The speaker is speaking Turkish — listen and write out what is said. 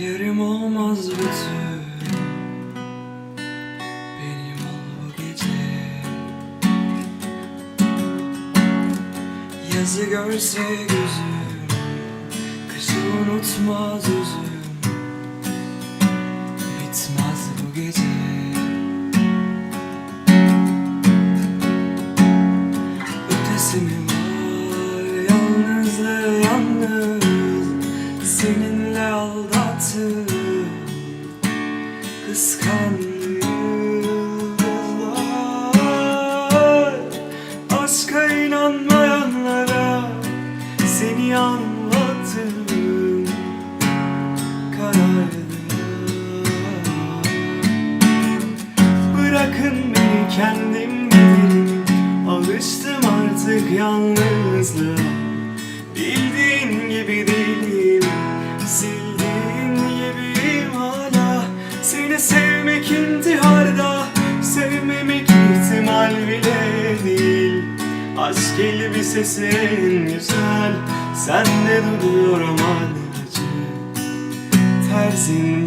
Yarım olmaz bütün Benim ol bu gece. Yazı görse gözüm Kışı unutmaz üzüm. Bitmez bu gece. Ötesi mi var yalnızlığı yalnız. Seninle aldattım Kıskandırdılar Aşka inanmayanlara Seni anlattım Kararlı Bırakın beni kendim giderim Alıştım artık yalnızlığa. Bildiğin gibi değilim Sildiğin Aşk elbisesi en güzel Sende duruyor ama ne acı Terzin